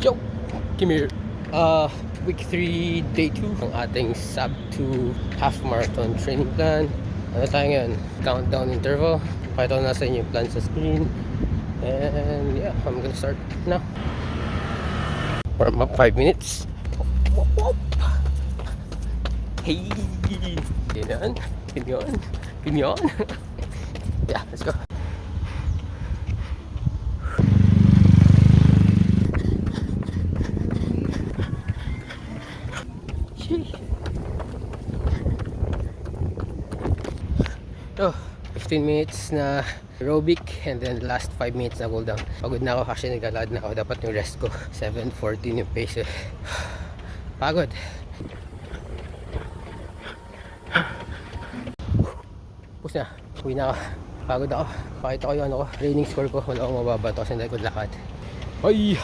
Yo! Come here. Uh, week 3, day 2 ng ating sub 2 half marathon training plan. Ano tayo ngayon? Countdown interval. Pakita ko na sa inyo yung plan sa screen. And yeah, I'm gonna start now. Warm up 5 minutes. Wop, wop. Hey! Ganyan. Ganyan. Ganyan. yeah, let's go. Oh, 15 minutes na aerobic and then last 5 minutes na cool down. Pagod na ako kasi naglalakad na ako. Dapat yung rest ko. 7.14 yung pace eh. Pagod. Pus na. Uwi na ako. Pagod ako. Pakita ko yung ano ko. Training score ko. Wala akong mababato kasi hindi ko lakad. Ay!